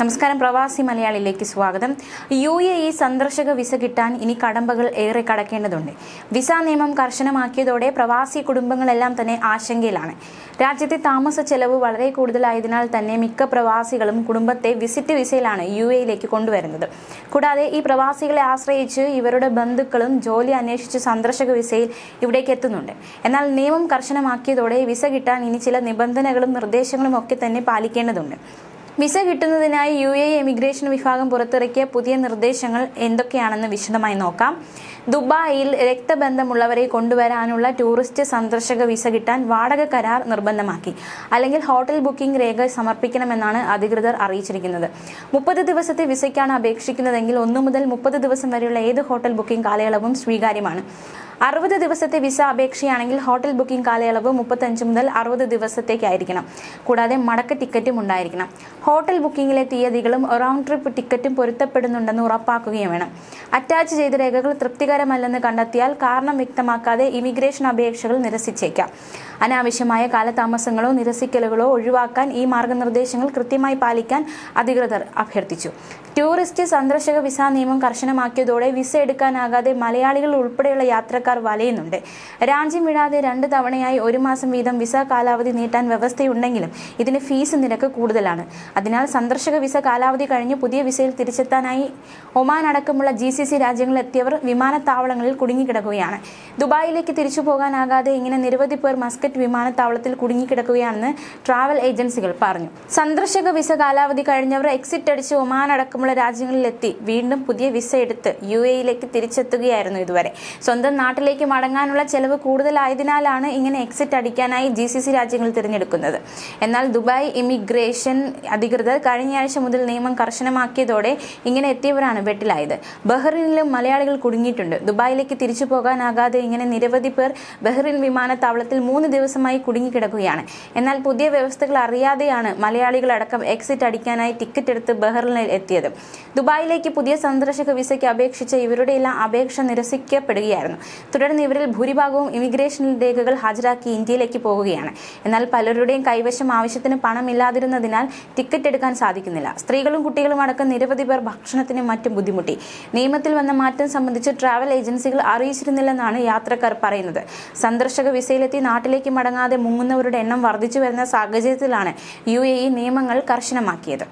നമസ്കാരം. പ്രവാസി മലയാളിയിലേക്ക് സ്വാഗതം. യു എ ഇ സന്ദർശക വിസ കിട്ടാൻ ഇനി കടമ്പകൾ ഏറെ കടക്കേണ്ടതുണ്ട്. വിസ നിയമം കർശനമാക്കിയതോടെ പ്രവാസി കുടുംബങ്ങളെല്ലാം തന്നെ ആശങ്കയിലാണ്. രാജ്യത്തെ താമസ ചെലവ് വളരെ കൂടുതലായതിനാൽ തന്നെ മിക്ക പ്രവാസികളും കുടുംബത്തെ വിസിറ്റ് വിസയിലാണ് യു എയിലേക്ക് കൊണ്ടുവരുന്നത്. കൂടാതെ ഈ പ്രവാസികളെ ആശ്രയിച്ച് ഇവരുടെ ബന്ധുക്കളും ജോലി അന്വേഷിച്ച് സന്ദർശക വിസയിൽ ഇവിടേക്ക് എത്തുന്നുണ്ട്. എന്നാൽ നിയമം കർശനമാക്കിയതോടെ വിസ കിട്ടാൻ ഇനി ചില നിബന്ധനകളും നിർദ്ദേശങ്ങളും ഒക്കെ തന്നെ പാലിക്കേണ്ടതുണ്ട്. വിസ കിട്ടുന്നതിനായി യു എ എമിഗ്രേഷൻ വിഭാഗം പുറത്തിറക്കിയ പുതിയ നിർദ്ദേശങ്ങൾ എന്തൊക്കെയാണെന്ന് വിശദമായി നോക്കാം. ദുബായിൽ രക്തബന്ധമുള്ളവരെ കൊണ്ടുവരാനുള്ള ടൂറിസ്റ്റ് സന്ദർശക വിസ കിട്ടാൻ വാടക കരാർ നിർബന്ധമാക്കി. അല്ലെങ്കിൽ ഹോട്ടൽ ബുക്കിംഗ് രേഖ സമർപ്പിക്കണമെന്നാണ് അധികൃതർ അറിയിച്ചിരിക്കുന്നത്. മുപ്പത് ദിവസത്തെ വിസയ്ക്കാണ് അപേക്ഷിക്കുന്നതെങ്കിൽ ഒന്നു മുതൽ മുപ്പത് ദിവസം വരെയുള്ള ഏത് ഹോട്ടൽ ബുക്കിംഗ് കാലയളവും സ്വീകാര്യമാണ്. അറുപത് ദിവസത്തെ വിസ അപേക്ഷയാണെങ്കിൽ ഹോട്ടൽ ബുക്കിംഗ് കാലയളവ് മുപ്പത്തഞ്ച് മുതൽ അറുപത് ദിവസത്തേക്കായിരിക്കണം. കൂടാതെ മടക്ക ടിക്കറ്റും ഉണ്ടായിരിക്കണം. ഹോട്ടൽ ബുക്കിംഗിലെ തീയതികളും റൗണ്ട് ട്രിപ്പ് ടിക്കറ്റും പൊരുത്തപ്പെടുന്നുണ്ടെന്ന് ഉറപ്പാക്കുകയും വേണം. അറ്റാച്ച് ചെയ്ത രേഖകൾ തൃപ്തികരമല്ലെന്ന് കണ്ടെത്തിയാൽ കാരണം വ്യക്തമാക്കാതെ ഇമിഗ്രേഷൻ അപേക്ഷകൾ നിരസിച്ചേക്കാം. അനാവശ്യമായ കാലതാമസങ്ങളോ നിരസിക്കലുകളോ ഒഴിവാക്കാൻ ഈ മാർഗനിർദ്ദേശങ്ങൾ കൃത്യമായി പാലിക്കാൻ അധികൃതർ അഭ്യർത്ഥിച്ചു. ടൂറിസ്റ്റ് സന്ദർശക വിസ നിയമം കർശനമാക്കിയതോടെ വിസ എടുക്കാനാകാതെ മലയാളികൾ ഉൾപ്പെടെയുള്ള യാത്രക്കാർ വലയുന്നുണ്ട്. രാജ്യം വിടാതെ രണ്ട് തവണയായി ഒരു മാസം വീതം വിസ കാലാവധി നീട്ടാൻ വ്യവസ്ഥയുണ്ടെങ്കിലും ഇതിന് ഫീസ് നിരക്ക് കൂടുതലാണ്. അതിനാൽ സന്ദർശക വിസ കാലാവധി കഴിഞ്ഞ് പുതിയ വിസയിൽ തിരിച്ചെത്താനായി ഒമാൻ അടക്കമുള്ള ജി രാജ്യങ്ങളിൽ എത്തിയവർ വിമാനത്താവളങ്ങളിൽ കുടുങ്ങിക്കിടക്കുകയാണ്. ദുബായിലേക്ക് തിരിച്ചു പോകാനാകാതെ ഇങ്ങനെ നിരവധി പേർ മസ്കറ്റ് വിമാനത്താവളത്തിൽ കുടുങ്ങിക്കിടക്കുകയാണെന്ന് ട്രാവൽ ഏജൻസികൾ പറഞ്ഞു. സന്ദർശക വിസ കാലാവധി കഴിഞ്ഞവർ എക്സിറ്റ് അടിച്ച് ഒമാൻ അടക്കമുള്ള രാജ്യങ്ങളിലെത്തി. വീണ്ടും പുതിയ വിസ എടുത്ത് യു എയിലേക്ക് തിരിച്ചെത്തുകയായിരുന്നു ഇതുവരെ. സ്വന്തം നാട്ടിലേക്ക് മടങ്ങാനുള്ള ചെലവ് കൂടുതലായതിനാലാണ് ഇങ്ങനെ എക്സിറ്റ് അടിക്കാനായി ജി സി സി രാജ്യങ്ങൾ തിരഞ്ഞെടുക്കുന്നത്. എന്നാൽ ദുബായ് ഇമിഗ്രേഷൻ അധികൃതർ കഴിഞ്ഞയാഴ്ച മുതൽ നിയമം കർശനമാക്കിയതോടെ ഇങ്ങനെ എത്തിയവരാണ് വെട്ടിലായത്. ബഹ്റിനിലും മലയാളികൾ കുടുങ്ങിയിട്ടുണ്ട്. ദുബായിലേക്ക് തിരിച്ചു പോകാനാകാതെ ഇങ്ങനെ നിരവധി പേർ ബഹ്റിൻ വിമാനത്താവളത്തിൽ മൂന്ന് ദിവസമായി കുടുങ്ങിക്കിടക്കുകയാണ്. എന്നാൽ പുതിയ വ്യവസ്ഥകൾ അറിയാതെയാണ് മലയാളികളടക്കം എക്സിറ്റ് അടിക്കാനായി ടിക്കറ്റ് എടുത്ത് ബഹ്റിനിൽ എത്തിയത്. ദുബായിലേക്ക് പുതിയ സന്ദർശക വിസയ്ക്ക് അപേക്ഷിച്ച ഇവരുടെ എല്ലാം അപേക്ഷ നിരസിക്കപ്പെടുകയായിരുന്നു. തുടർന്ന് ഇവരിൽ ഭൂരിഭാഗവും ഇമിഗ്രേഷൻ രേഖകൾ ഹാജരാക്കി ഇന്ത്യയിലേക്ക് പോകുകയാണ്. എന്നാൽ പലരുടെയും കൈവശം ആവശ്യത്തിന് പണമില്ലാതിരുന്നതിനാൽ ടിക്കറ്റ് എടുക്കാൻ സാധിക്കുന്നില്ല. സ്ത്രീകളും കുട്ടികളും അടക്കം നിരവധി പേർ ഭക്ഷണത്തിനും മറ്റും ബുദ്ധിമുട്ടി. നിയമത്തിൽ വന്ന മാറ്റം സംബന്ധിച്ച് ട്രാവൽ ഏജൻസികൾ അറിയിച്ചിരുന്നില്ലെന്നാണ് യാത്രക്കാർ പറയുന്നത്. സന്ദർശക വിസയിലെത്തി നാട്ടിലേക്ക് മടങ്ങാതെ മുങ്ങുന്നവരുടെ എണ്ണം വർദ്ധിച്ചു വരുന്ന സാഹചര്യത്തിലാണ് യു നിയമങ്ങൾ കർശനമാക്കിയത്.